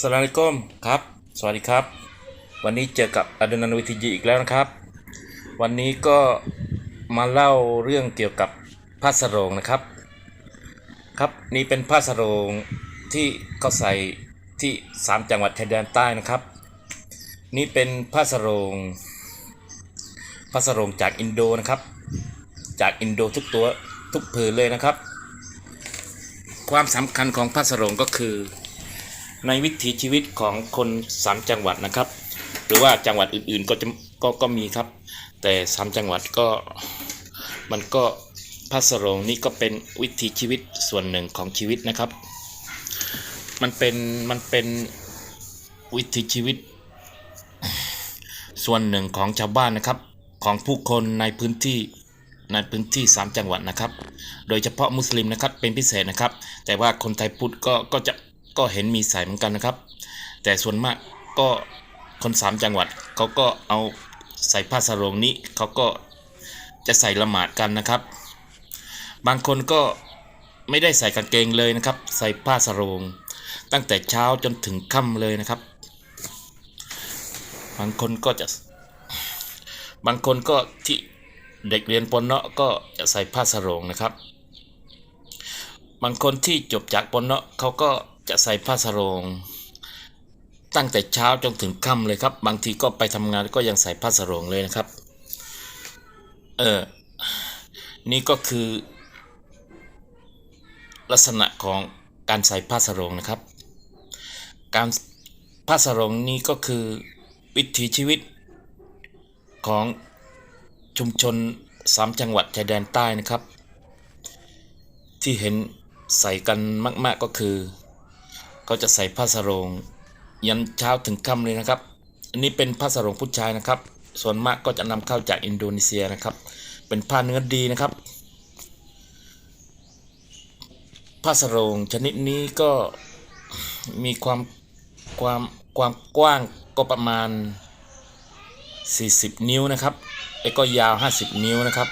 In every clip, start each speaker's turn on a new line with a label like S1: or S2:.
S1: สลามอะลัยกุมครับ สวัสดีครับ วันนี้เจอกับอดนันวิทยีอีกแล้วนะครับ วันนี้ก็มาเล่าเรื่องเกี่ยวกับผ้าสรงนะครับ ครับนี่เป็นผ้าสรงที่เขาใส่ที่ 3 จังหวัดชายแดนใต้นะครับ นี่เป็นผ้าสรงผ้าสรงจากอินโดนะครับ จากอินโดทุกตัวทุกผืนเลยนะครับ ความสำคัญของผ้าสรงก็คือ ในวิถีชีวิตของคนสามจังหวัดนะครับ หรือว่าจังหวัดอื่นๆก็จะก็ก็มีครับ แต่สามจังหวัดก็มันก็พัสรงนี่ก็เป็นวิถีชีวิตส่วนหนึ่งของชีวิตนะครับ มันเป็นมันเป็นวิถีชีวิต ส่วนหนึ่งของชาวบ้านนะครับ ของผู้คนในพื้นที่ในพื้นที่ 3 จังหวัดนะครับ โดยเฉพาะมุสลิมนะครับเป็นพิเศษนะครับ แต่ว่าคนไทยพุทธก็ก็จะ ก็เห็นมีใส่เหมือนกันนะครับ แต่ส่วนมากก็คนสามจังหวัดเขาก็เอาใส่ผ้าสรงนี้เขาก็จะใส่ละหมาดกันนะครับ บางคนก็ไม่ได้ใส่กางเกงเลยนะครับ ใส่ผ้าสรงตั้งแต่เช้าจนถึงค่ำเลยนะครับ บางคนก็จะบางคนก็ที่เด็กเรียนปนเนาะก็จะใส่ผ้าสรงนะครับ บางคนที่จบจากปนเนาะเขาก็ จะใส่ผ้าสรงตั้งแต่เช้าจนถึงค่ำเลยครับ บางทีก็ไปทำงานก็ยังใส่ผ้าสรงเลยนะครับ เออ นี่ก็คือ ลักษณะของการใส่ผ้าสรงนะครับ การผ้าสรงนี่ก็คือวิถีชีวิตของชุมชนสามจังหวัดชายแดนใต้นะครับ ที่เห็นใส่กันมาก ๆก็คือ ก็จะใส่ผ้าสรงยันเช้าถึงค่ำเลยนะครับ อันนี้เป็นผ้าสรงผู้ชายนะครับ ส่วนมากก็จะนำเข้าจากอินโดนีเซียนะครับ เป็นผ้าเนื้อดีนะครับ ผ้าสรงชนิดนี้ก็มีความความความกว้างก็ประมาณ 40 นิ้วนะครับแล้วก็ยาว 50 นิ้วนะครับ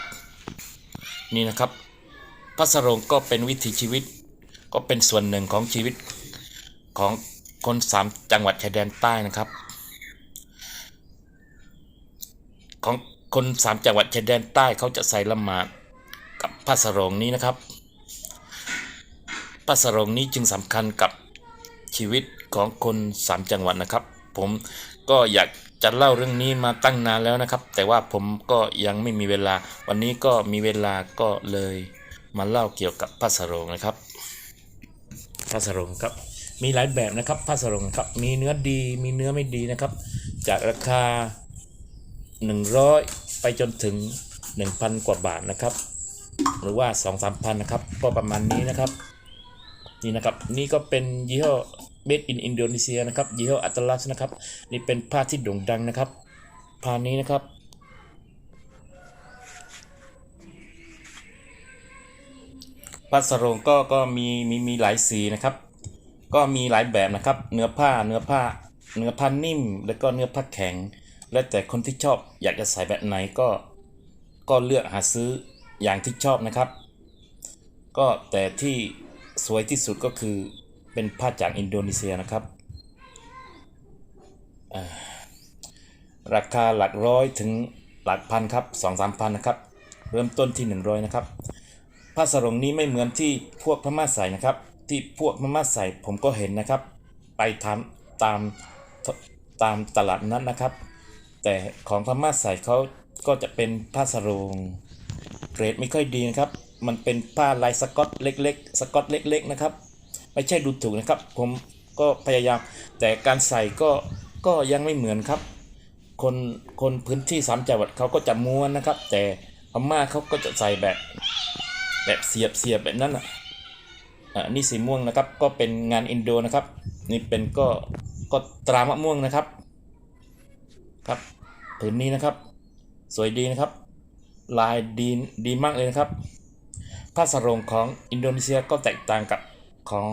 S1: นี่นะครับผ้าสรงก็เป็นวิถีชีวิต ก็เป็นส่วนหนึ่งของชีวิต ของคนสามจังหวัดชายแดนใต้นะครับ ของคนสามจังหวัดชายแดนใต้เขาจะใส่ละหมาดกับผ้าสรงนี้นะครับผ้าสรงนี้จึงสำคัญกับชีวิตของคนสามจังหวัดนะครับ ผมก็อยากจะเล่าเรื่องนี้มาตั้งนานแล้วนะครับ แต่ว่าผมก็ยังไม่มีเวลา วันนี้ก็มีเวลาก็เลยมาเล่าเกี่ยวกับผ้าสรงนะครับผ้าสรงครับ มีหลายแบบนะครับผ้าสรงครับมีเนื้อดีมีเนื้อไม่ดีนะครับ จากราคา 100 ไปจนถึง 1,000 กว่าบาทนะครับ หรือว่า 2 3พันนะครับก็ประมาณนี้นะครับนี่นะครับนี่ก็เป็นยี่ห้อ made in Indonesia นะครับยี่ห้ออัตลักษณ์นะครับ นี่เป็นผ้าที่โด่งดังนะครับผ้านี้นะครับผ้าสรงก็ก็มีมีมีหลายสีนะครับ ก็มีหลายแบบนะครับ เนื้อผ้าเนื้อผ้า เนื้อผ้านิ่ม แล้วก็เนื้อผ้าแข็ง แล้วแต่คนที่ชอบอยากจะใส่แบบไหนก็ ก็เลือกหาซื้ออย่างที่ชอบนะครับ ก็แต่ที่สวยที่สุดก็คือเป็นผ้าจากอินโดนีเซียนะครับ ราคาหลักร้อยถึงหลักพันครับสองสามพันนะครับ เริ่มต้นที่ 100 นะครับ ผ้าสรงนี้ไม่เหมือนที่พวกพม่าใส่นะครับ ที่พวกพม่าใส่ผมก็เห็นนะครับ ไปทำตามตามตลาดนัดนะครับ แต่ของพม่าใส่เขาก็จะเป็นผ้าสรงเกรดไม่ค่อยดีนะครับ มันเป็นผ้าลายสกอตเล็กๆ สกอตเล็ก ๆนะครับ ไม่ใช่ดูถูกนะครับ ผมก็พยายาม แต่การใส่ก็ก็ยังไม่เหมือนครับ คนคนพื้นที่สามจังหวัดเขาก็จะม้วนนะครับ แต่พม่าเขาก็จะใส่แบบแบบเสียบเสียบแบบนั้นอะ อ่านี่สีม่วงนะครับ ก็เป็นงานอินโดนะครับ นี่เป็นก็ก็ตรามะม่วงนะครับ ครับผืนนี้นะครับ สวยดีนะครับ ลายดีดีมากเลยนะครับผ้าสรงของอินโดนีเซียก็แตกต่างกับของ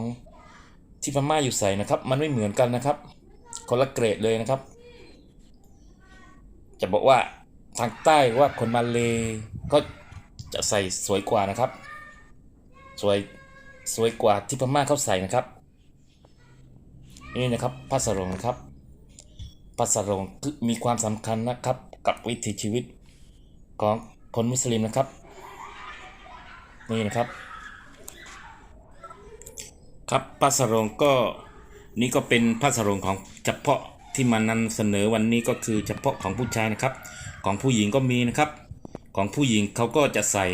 S1: ที่พม่าอยู่ใส่นะครับ มันไม่เหมือนกันนะครับ คนละเกรดเลยนะครับ จะบอกว่าทางใต้ว่าคนมาเลก็จะใส่สวยกว่านะครับ สวย สวยกว่าที่พม่าเขาใส่นะครับ นี่นะครับผ้าสรงนะครับผ้าสรงคือมีความสำคัญนะครับกับวิถีชีวิตของคนมุสลิมนะครับ นี่นะครับ ครับผ้าสรงก็นี่ก็เป็นผ้าสรงของเฉพาะที่มานำเสนอวันนี้ก็คือเฉพาะของผู้ชายนะครับ ของผู้หญิงก็มีนะครับ ของผู้หญิงเขาก็จะใส่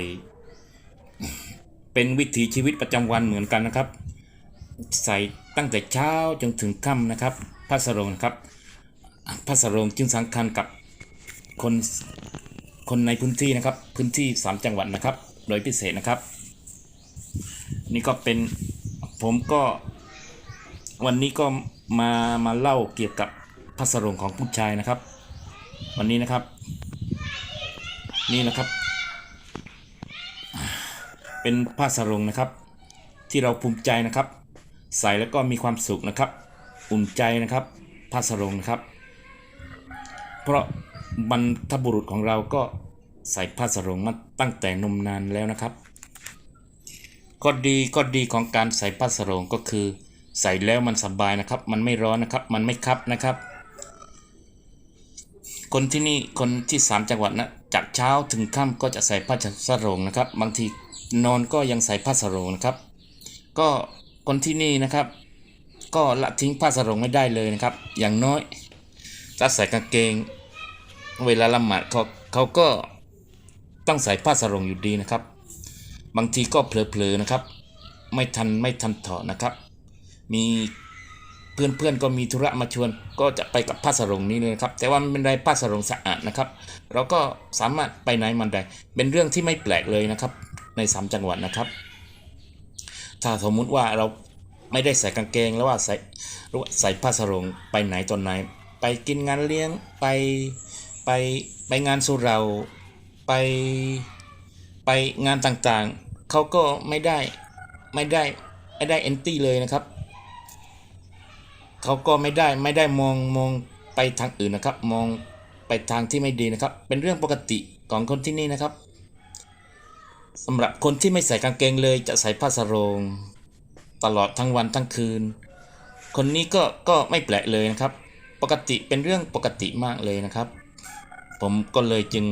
S1: เป็นวิถีชีวิตประจำวันเหมือนกันนะครับ ใส่ตั้งแต่เช้าจนถึงค่ำนะครับผ้าสรงครับผ้าสรงจึงสำคัญกับคนคนในพื้นที่นะครับ พื้นที่ 3 จังหวัดนะครับ โดยพิเศษนะครับ นี่ก็เป็นผมก็วันนี้ก็มามาเล่าเกี่ยวกับผ้าสรงของผู้ชายนะครับ วันนี้นะครับ นี่นะครับ เป็นผ้าสรงนะครับ ที่เราภูมิใจนะครับ ใส่แล้วก็มีความสุขนะครับ อุ่นใจนะครับผ้าสรงนะครับ เพราะบรรพบุรุษของเราก็ใส่ผ้าสรงมาตั้งแต่นมนานแล้วนะครับข้อดีข้อดีของการใส่ผ้าสรงก็คือ ใส่แล้วมันสบายนะครับ มันไม่ร้อนนะครับ มันไม่คับนะครับ คนที่นี่คนที่สามจังหวัดนะจากเช้าถึงค่ำก็จะใส่ผ้าสรงนะครับ บางที นอนก็ยังใส่ผ้าสรงนะครับ ก็คนที่นี่นะครับ ก็ละทิ้งผ้าสรงไม่ได้เลยนะครับ อย่างน้อยถ้าใส่กางเกง เวลาละหมาดเขาเขาก็ต้องใส่ผ้าสรงอยู่ดีนะครับ บางทีก็เผลอๆนะครับ ไม่ทันไม่ทันถอดนะครับ มีเพื่อนๆก็มีธุระมาชวน ก็จะไปกับผ้าสรงนี้เลยครับ แต่ว่ามันเป็นไรผ้าสรงสะอาดนะครับ เราก็สามารถไปไหนมันได้เป็นเรื่องที่ไม่แปลกเลยนะครับ ในสามจังหวัดนะครับ ถ้าสมมุติว่าเราไม่ได้ใส่กางเกงแล้วว่าใส่รือว่าใส่ผ้าสรงไปไหนตอนไหน ไปกินงานเลี้ยงไปไปไปงานสุเราไปไปงานต่างๆ เขาก็ไม่ได้ไม่ได้ไม่ได้เอนตี้เลยนะครับ เขาก็ไม่ได้ไม่ได้มองมองไปทางอื่นนะครับ มองไปทางที่ไม่ดีนะครับ เป็นเรื่องปกติของคนที่นี่นะครับ สำหรับคนที่ไม่ใส่กางเกงเลยจะใส่ผ้าสรงตลอดทั้งวันทั้งคืน คนนี้ก็ก็ไม่แปลกเลยนะครับ ปกติเป็นเรื่องปกติมากเลยนะครับ ผมก็เลยจึง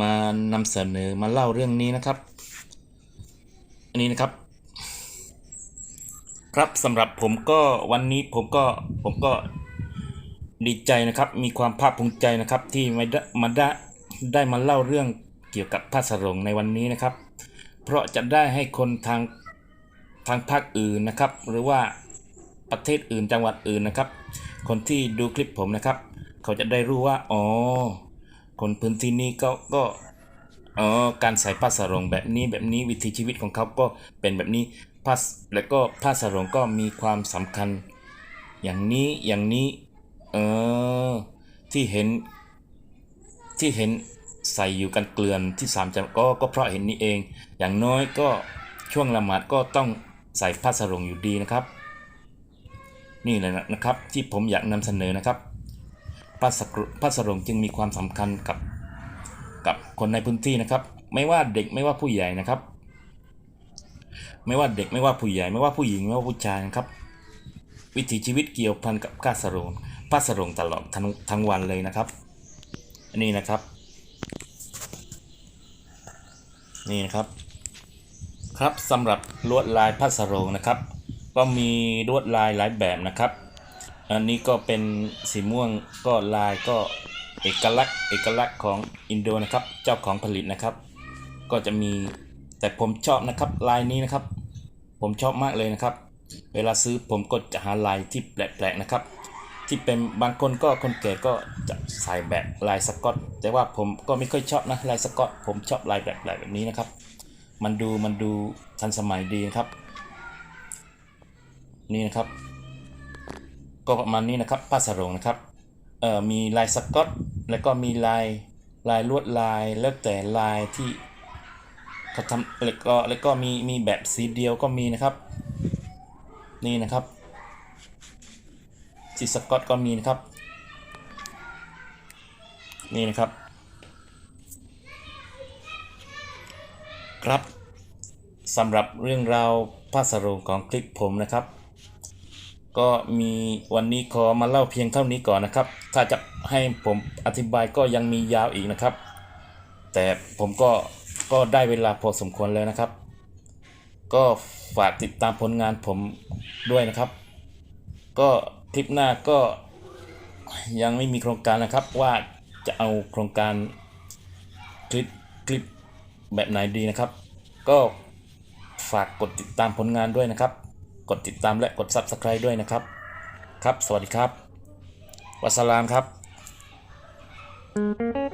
S1: มานำเสนอมาเล่าเรื่องนี้นะครับ อันนี้นะครับ ครับสำหรับผมก็วันนี้ผมก็ผมก็ดีใจนะครับ มีความภาคภูมิใจนะครับที่มาได้มาได้ได้มาเล่าเรื่องเกี่ยวกับผ้าสรงในวันนี้นะครับ เพราะจะได้ให้คนทางทางภาคอื่นนะครับ หรือว่าประเทศอื่นจังหวัดอื่นนะครับ คนที่ดูคลิปผมนะครับ เขาจะได้รู้ว่าอ๋อคนพื้นที่นี้ก็ก็อ๋อการใส่ผ้าสรงแบบนี้แบบนี้วิถีชีวิตของเขาก็เป็นแบบนี้ผ้าแล้วก็ผ้าสรงก็มีความสำคัญ อย่างนี้อย่างนี้เออที่เห็นที่เห็น ใส่อยู่กันเกลือนที่สามจังก็ก็เพราะเห็นนี้เอง อย่างน้อยก็ช่วงละหมาดก็ต้องใส่ผ้าสรงอยู่ดีนะครับ นี่เลยนะครับที่ผมอยากนำเสนอนะครับผ้าสกรุผ้าสรงจึงมีความสำคัญกับกับคนในพื้นที่นะครับ ไม่ว่าเด็กไม่ว่าผู้ใหญ่นะครับ ไม่ว่าเด็กไม่ว่าผู้ใหญ่ ไม่ว่าผู้หญิงไม่ว่าผู้ชายนะครับ วิถีชีวิตเกี่ยวพันกับผ้าสรงผ้าสรงตลอดทั้งทั้งวันเลยนะครับนนี้นะครับ นี่นะครับครับสำหรับลวดลายผ้าสรงนะครับ ก็มีลวดลายหลายแบบนะครับ อันนี้ก็เป็นสีม่วงก็ลายก็เอกลักษณ์เอกลักษณ์ของอินโดนะครับ เจ้าของผลิตนะครับ ก็จะมีแต่ผมชอบนะครับลายนี้นะครับ ผมชอบมากเลยนะครับ เวลาซื้อผมก็จะหาลายที่แปลกๆนะครับ ที่เป็นบางคนก็คนแก่ก็จะใส่แบบลายสกอต แต่ว่าผมก็ไม่ค่อยชอบนะลายสกอต ผมชอบลายแปลกๆแบบนี้นะครับ มันดูมันดูทันสมัยดีครับ นี่นะครับ ก็ประมาณนี้นะครับผ้าสรงนะครับเอ่อมีลายสกอต แล้วก็มีลายลายลวดลายแล้วแต่ลายที่เขาทำแล้วก็แล้วก็มีมีแบบสีเดียวก็มีนะครับ นี่นะครับ สีสกอตก็มีนะครับ นี่นะครับ ครับสำหรับเรื่องราวผ้าสรงของคลิปผมนะครับ ก็มีวันนี้ขอมาเล่าเพียงเท่านี้ก่อนนะครับ ถ้าจะให้ผมอธิบายก็ยังมียาวอีกนะครับ แต่ผมก็ก็ได้เวลาพอสมควรแล้วนะครับ ก็ฝากติดตามผลงานผมด้วยนะครับ ก็ ลิปหน้าก็ยังไม่มีโครงการนะครับว่าจะเอาโครงการคลิปคลิปแบบไหนดีนะครับ ก็ฝากกดติดตามผลงานด้วยนะครับ กดติดตามและกด Subscribe ด้วยนะครับ ครับ สวัสดีครับ วัสสลามครับ
S2: Thank